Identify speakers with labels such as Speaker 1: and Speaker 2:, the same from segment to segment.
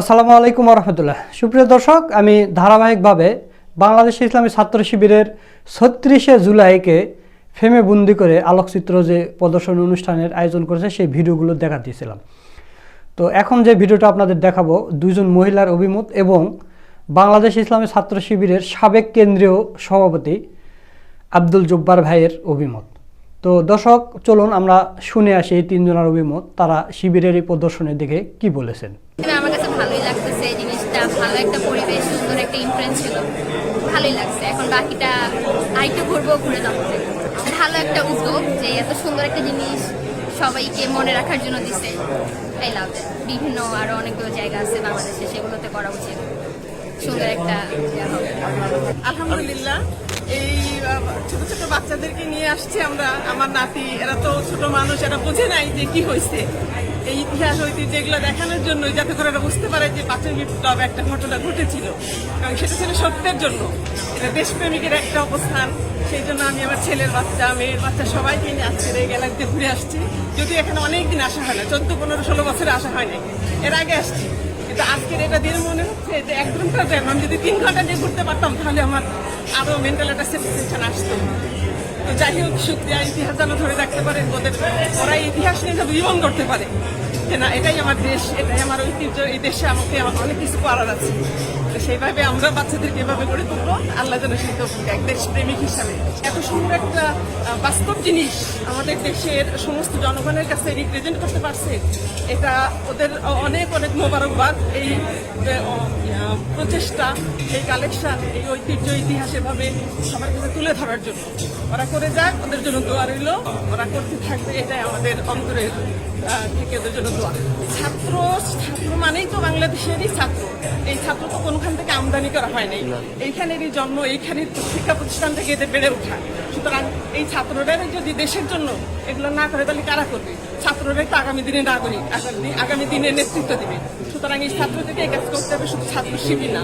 Speaker 1: আসসালামু আলাইকুম রহমতুল্লাহ সুপ্রিয় দর্শক, আমি ধারাবাহিকভাবে বাংলাদেশ ইসলামী ছাত্র শিবিরের ছত্রিশে জুলাইকে ফেমে বন্দি করে আলোকচিত্র যে প্রদর্শনী অনুষ্ঠানের আয়োজন করেছে, সেই ভিডিওগুলো দেখা দিয়েছিলাম তো এখন যে ভিডিওটা আপনাদের দেখাবো, দুইজন মহিলার অভিমত এবং বাংলাদেশ ইসলামী ছাত্র শিবিরের সাবেক কেন্দ্রীয় সভাপতি আব্দুল জব্বার ভাইয়ের অভিমত। তো দর্শক চলুন আমরা শুনে আসি এই তিনজনের অভিমত। তারা শিবিরের এই প্রদর্শনী দেখে কি বলেছেন?
Speaker 2: আমার কাছে ভালোই লাগতেছে এই জিনিসটা। ভালো একটা পরিবেশ সুন্দর একটা ইমপ্রেস ছিল। ভালোই লাগছে। এখন বাকিটা আরেকটু ঘুরবো ঘুরে যাব ভালো একটা উদ্যোগ যে এত সুন্দর একটা জিনিস সবাইকে মনে রাখার জন্য দিছে। আই লাভ বিভিন্ন আরও অনেকগুলো জায়গা আছে বাংলাদেশে সেগুলোতে করা উচিত। সুন্দর একটা ইয়ে
Speaker 3: আলহামদুলিল্লাহ এই ছোট ছোট বাচ্চাদেরকে নিয়ে আসছি আমরা। আমার নাতি, এরা তো ছোট মানুষ, এরা বোঝে নাই যে কি হয়েছে এই ইতিহাস, ঐতিহ্য এগুলো দেখানোর জন্য যাতে করে এরা বুঝতে পারে যে পাঁচের বিপ্লব একটা ঘটনা ঘটেছিল। এবং সেটা ছিল সত্যের জন্য। এটা দেশপ্রেমিকের একটা অবস্থান। সেই জন্য আমি আমার ছেলের বাচ্চা, মেয়ের বাচ্চা সবাইকে নিয়ে আজকের এই গ্যালারিতে ঘুরে আসছি। যদিও এখানে অনেক দিন আসা হয় না, চোদ্দ, পনেরো, ষোলো বছরে আসা হয় না এর আগে আসছি। কিন্তু আজকের এটা দিয়ে মনে হচ্ছে যে এক ঘণ্টা যেন আমি যদি তিন ঘণ্টা দিয়ে ঘুরতে পারতাম, তাহলে আমার আরও মেন্টাল একটা স্যাটিসফ্যাকশন আসতো। তো যাই হোক শুক্রিয়া ইতিহাস যেন ধরে রাখতে পারে, ওদের ওরা ইতিহাস নিয়ে যেন জীবন করতে পারে, যে না, এটাই আমার দেশ, এটাই আমার ঐতিহ্য, এই দেশে আমাকে অনেক কিছু করার আছে। সেইভাবে আমরা বাচ্চাদেরকে এভাবে গড়ে তুলবো। আল্লাহ যেন সেই দেয়, এক দেশ প্রেমিক হিসাবে। এত সুন্দর একটা বাস্তব জিনিস আমাদের দেশের সমস্ত জনগণের কাছে রিপ্রেজেন্ট করতে পারছে। এটা ওদের অনেক অনেক মোবারকবাদ। এই প্রচেষ্টা এই কালেকশন এই ঐতিহ্য ইতিহাস এভাবে সবার কাছে তুলে ধরার জন্য। ওরা করে যাক ওদের জন্য দোয়া রইল। ওরা করতে থাকবে এটাই আমাদের অন্তরের ওদের জন্য দোয়া। ছাত্র ছাত্র মানেই তো বাংলাদেশেরই ছাত্র। এই ছাত্র তো কোনখান থেকে আমদানি করা হয় নাই। এইখানেরই জন্ম, এইখানের শিক্ষা প্রতিষ্ঠান থেকে এদের বেড়ে ওঠা। সুতরাং এই ছাত্ররা যদি দেশের জন্য এগুলো না করে, তাহলে কারা করবে? ছাত্ররাই তো আগামী দিনে নাগরিক, আগামী দিনে নেতৃত্ব দিবে। সুতরাং এই ছাত্রদেরকে এই কাজ করতে হবে, শুধু ছাত্র শিবির না।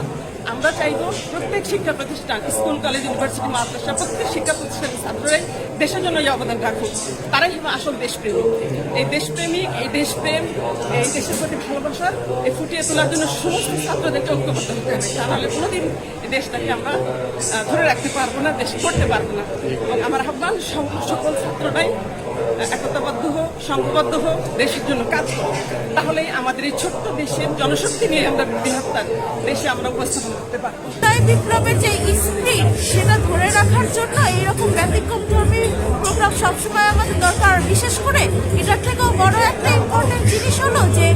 Speaker 3: আমরা চাইব প্রত্যেক শিক্ষা প্রতিষ্ঠান, স্কুল, কলেজ, ইউনিভার্সিটি, মাদ্রাসা, প্রত্যেক শিক্ষা প্রতিষ্ঠানের ছাত্ররাই দেশের জন্য অবদান রাখুক। তারাই হবে আসল দেশপ্রেমিক। এই দেশপ্রেমিক, এই দেশপ্রেম, এই দেশের প্রতি ভালোবাসা, এই ফুটিয়ে তোলার জন্য সমস্ত ছাত্রদেরকে ঐক্যবদ্ধ হতে হবে। তা নাহলে কোনোদিন এই দেশটাকে আমরা ধরে রাখতে পারব না, দেশ করতে পারব না। আমার আহ্বান সকল ছাত্ররাই একতাবদ্ধ হোক সংঘবদ্ধ হোক দেশের জন্য কাজ হোক তাহলেই আমাদের এই ছোট্ট দেশের জনশক্তি নিয়ে আমরা বৃহত্তর দেশে আমরা উপস্থাপন করতে পারব।
Speaker 4: তাই বিপ্লবের যে স্পিরিট সেটা ধরে রাখার জন্য এইরকম ব্যতিক্রম ধর্মী প্রোগ্রাম সবসময় আমাদের দরকার। বিশেষ করে এটার থেকেও বড় একটা ইম্পর্টেন্ট জিনিস হলো যে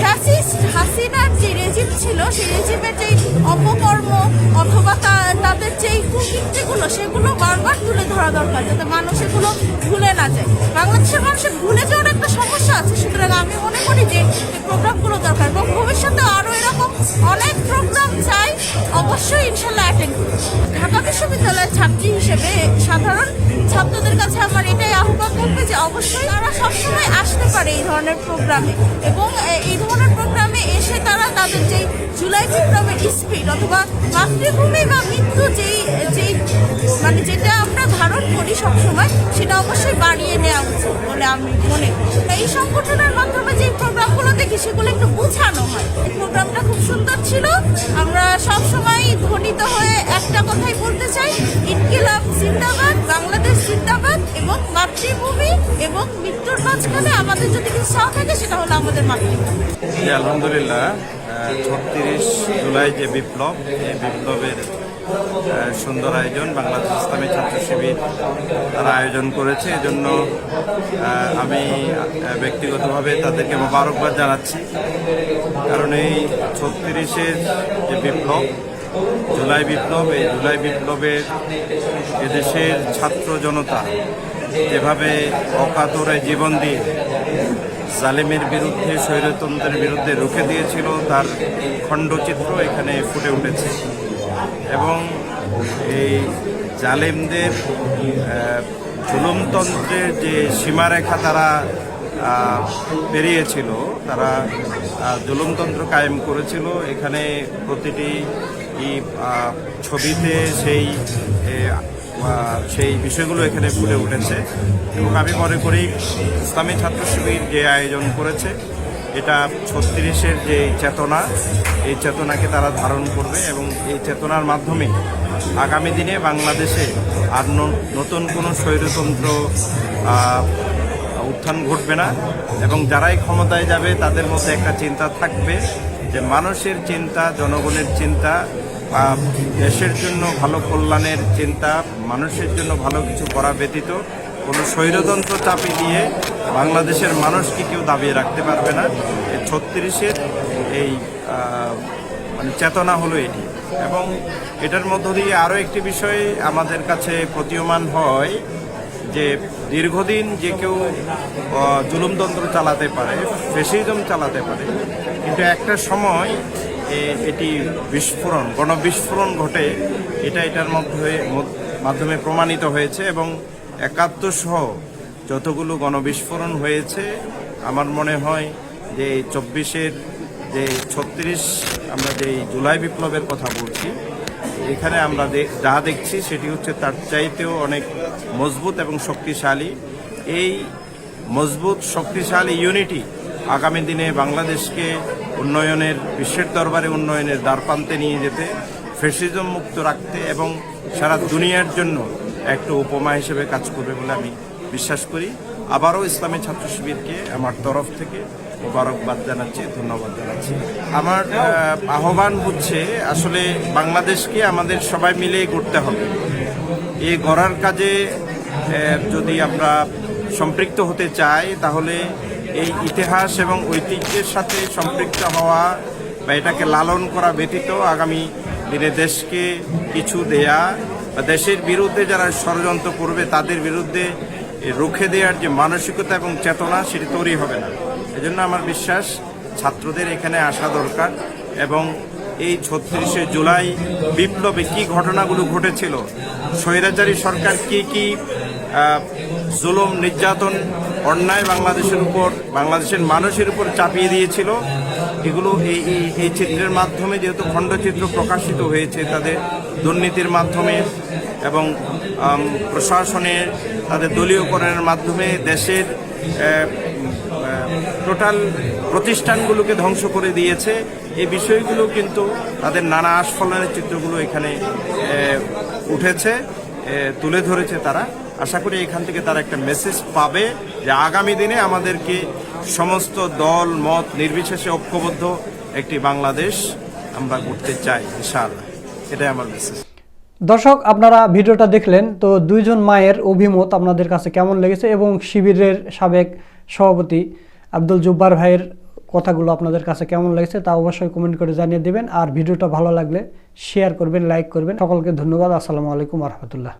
Speaker 4: ফ্যাসিস্ট হাসিনার যে রেজিম ছিল, সেই রেজিমের যেই অপকর্ম অথবা তাদের যেই কুকীর্তিগুলো সেগুলো ধরা দরকার, যাতে মানুষ এগুলো ভুলে না যায়। বাংলাদেশের মানুষের ভুলে যাওয়ার একটা সমস্যা আছে। সুতরাং আমি মনে করি যে এই প্রোগ্রামগুলো দরকার এবং ভবিষ্যতে আরও এরকম অনেক প্রোগ্রাম চাই, অবশ্যই ইনশাল্লাহ অ্যাটেন্ড ঢাকা বিশ্ববিদ্যালয়ের ছাত্রী হিসেবে সাধারণ ছাত্রদের কাছে আমার এটাই আহ্বান থাকবে যে অবশ্যই তারা সবসময় আসতে পারে এই ধরনের প্রোগ্রামে এবং এই ধরনের প্রোগ্রামে এসে তারা তাদের যেই জুলাই বিপ্লবের স্পিড অথবা মাতৃভূমি বা মৃত্যু যেই যেই মানে যেটা আমরা ধারণ করি সবসময়, সেটা অবশ্যই বাড়িয়ে নেওয়া উচিত বলে আমি মনে করি। তাই এই সংগঠনের মাধ্যমে যে প্রোগ্রামগুলো দেখি, সেগুলো একটু বোঝানো হয়। প্রোগ্রামটা খুব সুন্দর ছিল। আমরা সব সময় ধ্বনিত হয়ে একটা কথাই বলতে চাই মাঝখানে আমাদের যদি কিছু থাকে, সেটা হলো আমাদের
Speaker 5: জি, আলহামদুলিল্লাহ। ছত্রিশ জুলাই যে বিপ্লব, এই বিপ্লবের সুন্দর আয়োজন বাংলাদেশ ইসলামী ছাত্র শিবির তারা আয়োজন করেছে। এজন্য আমি ব্যক্তিগতভাবে তাদেরকে মোবারকবাদ জানাচ্ছি। কারণ এই ছত্রিশের যে বিপ্লব, জুলাই বিপ্লব, এই জুলাই বিপ্লবের এদেশের ছাত্র জনতা যেভাবে অকাতরে জীবন দিয়ে জালেমের বিরুদ্ধে, স্বৈরতন্ত্রের বিরুদ্ধে রুখে দিয়েছিল, তার খণ্ডচিত্র এখানে ফুটে উঠেছে। এবং এই জালেমদের জুলুমতন্ত্রের যে সীমারেখা তারা পেরিয়েছিল, তারা জুলুমতন্ত্র কায়েম করেছিল, এখানে প্রতিটি ছবিতে সেই সেই বিষয়গুলো এখানে ফুটে উঠেছে। এবং আমি মনে করি ইসলামী ছাত্র শিবির যে আয়োজন করেছে, এটা ছত্রিশের যে চেতনা, এই চেতনাকে তারা ধারণ করবে এবং এই চেতনার মাধ্যমে আগামী দিনে বাংলাদেশে আর নতুন কোনো স্বৈরতন্ত্র উত্থান ঘটবে না। এবং যারাই ক্ষমতায় যাবে, তাদের মধ্যে একটা চিন্তা থাকবে যে মানুষের চিন্তা, জনগণের চিন্তা, বা দেশের জন্য ভালো কল্যাণের চিন্তা, মানুষের জন্য ভালো কিছু করা ব্যতীত কোনো স্বৈরতন্ত্র চাপে দিয়ে বাংলাদেশের মানুষকে কেউ দাবিয়ে রাখতে পারবে না। ছত্রিশের এই মানে চেতনা হলো এটি। এবং এটার মধ্য দিয়ে আরও একটি বিষয় আমাদের কাছে প্রতীয়মান হয় যে দীর্ঘদিন যে কেউ জুলুমতন্ত্র চালাতে পারে, ফেসিজম চালাতে পারে, কিন্তু একটা সময় এটি বিস্ফোরণ, গণবিস্ফোরণ ঘটে, এটা এটার মধ্যে মাধ্যমে প্রমাণিত হয়েছে এবং একাত্তর সহ যতগুলো গণবিস্ফোরণ হয়েছে, আমার মনে হয় যে চব্বিশের, যে ছত্রিশ, আমরা যে জুলাই বিপ্লবের কথা বলছি এখানে আমরা যা দেখছি সেটি হচ্ছে তার চাইতেও অনেক মজবুত এবং শক্তিশালী। এই মজবুত, শক্তিশালী ইউনিটি আগামী দিনে বাংলাদেশকে উন্নয়নের, বিশ্বের দরবারে উন্নয়নের দ্বারপ্রান্তে নিয়ে যেতে ফেসিজম মুক্ত রাখতে এবং সারা দুনিয়ার জন্য একটা উপমা হিসেবে কাজ করবে বলে আমি বিশ্বাস করি। আবারও ইসলামী ছাত্র শিবিরকে আমার তরফ থেকে মোবারকবাদ জানাচ্ছি, ধন্যবাদ জানাচ্ছি। আমার আহ্বান হচ্ছে আসলে বাংলাদেশকে আমাদের সবাই মিলে গড়তে হবে। এই গড়ার কাজে যদি আমরা সম্পৃক্ত হতে চাই, তাহলে এই ইতিহাস এবং ঐতিহ্যের সাথে সম্পৃক্ত হওয়া বা এটাকে লালন করা ব্যতীত আগামী দিনে দেশকে কিছু দেয়া বা দেশের বিরুদ্ধে যারা ষড়যন্ত্র করবে, তাদের বিরুদ্ধে রুখে দেওয়ার যে মানসিকতা এবং চেতনা, সেটি তৈরি হবে না। এজন্য আমার বিশ্বাস ছাত্রদের এখানে আসা দরকার এবং এই ছত্রিশে জুলাই বিপ্লবে কি ঘটনাগুলো ঘটেছিল, স্বৈরাচারী সরকার কি কি জুলুম, নির্যাতন, অন্যায় বাংলাদেশের উপর, বাংলাদেশের মানুষের উপর চাপিয়ে দিয়েছিল, এগুলো এই- এই চিত্রের মাধ্যমে যেহেতু খণ্ডচিত্র প্রকাশিত হয়েছে তাদের দুর্নীতির মাধ্যমে এবং প্রশাসনের তাদের দলীয়করণের মাধ্যমে দেশের টোটাল প্রতিষ্ঠানগুলোকে ধ্বংস করে দিয়েছে। এই বিষয়গুলো কিন্তু তাদের নানা আস্ফলনের চিত্রগুলো এখানে উঠেছে তুলে ধরেছে তারা। আশা করি এখান থেকে তারা একটা মেসেজ পাবে যে আগামী দিনে আমাদেরকে সমস্ত দল, মত নির্বিশেষে ঐক্যবদ্ধ একটি বাংলাদেশ আমরা করতে চাই, ইনশাআল্লাহ। এটাই আমার মেসেজ
Speaker 1: দর্শক, আপনারা ভিডিওটা দেখলেন, তো দুইজন মায়ের অভিমত আপনাদের কাছে কেমন লেগেছে এবং শিবিরের সাবেক সভাপতি আব্দুল জুব্বার ভাইয়ের কথাগুলো আপনাদের কাছে কেমন লেগেছে তা অবশ্যই কমেন্ট করে জানিয়ে দেবেন। আর ভিডিওটা ভালো লাগলে শেয়ার করবেন লাইক করবেন। সকলকে ধন্যবাদ। আসসালামু আলাইকুম রহমতুল্লাহ।